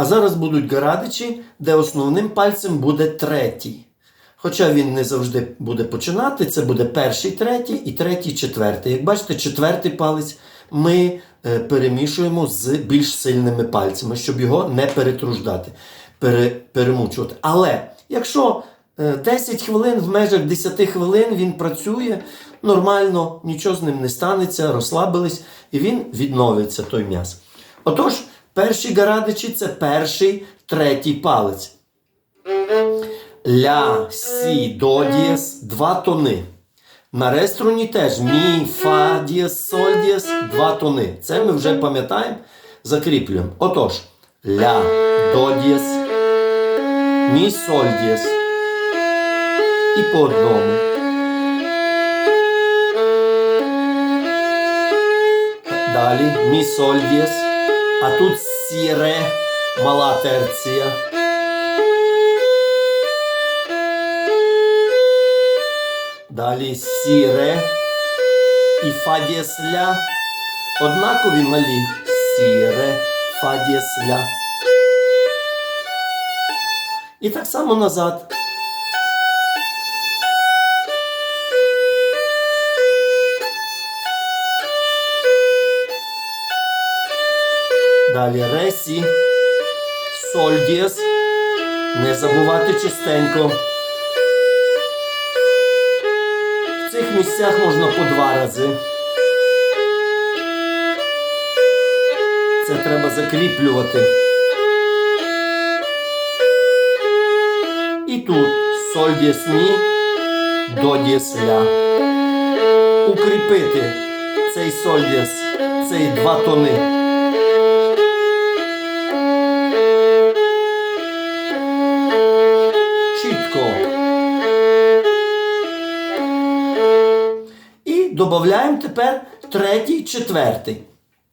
А зараз будуть гарадичі, де основним пальцем буде третій. Хоча він не завжди буде починати, це буде перший, третій і третій, четвертий. Як бачите, четвертий палець ми е, перемішуємо з більш сильними пальцями, щоб його не перетруждати, пере, перемучувати. Але якщо е, 10 хвилин, в межах 10 хвилин він працює нормально, нічого з ним не станеться, розслабились, і він відновиться той м'яз. Отож, перші гарадичі це перший, третій палець. Ля, сі, до дієс, два тони. На реструні теж мі, фа, дієс, соль дієс, два тони. Це ми вже пам'ятаємо, закріплюємо. Отож, ля, до дієс, мі, соль дієс. І по одному. Далі мі, соль дієс. А тут сі, ре, мала терція. Далі сі, ре і фа дієс ля. Однакові малі. Сі, ре, фа дієс ля. І так само назад. Далі ре, сі, соль дієс. Не забувати чистенько. В цих місцях можна по два рази. Це треба закріплювати. І тут соль дієс мі, до дієс ля. Укріпити цей соль дієс, цей два тони. Додаємо тепер третій, четвертий.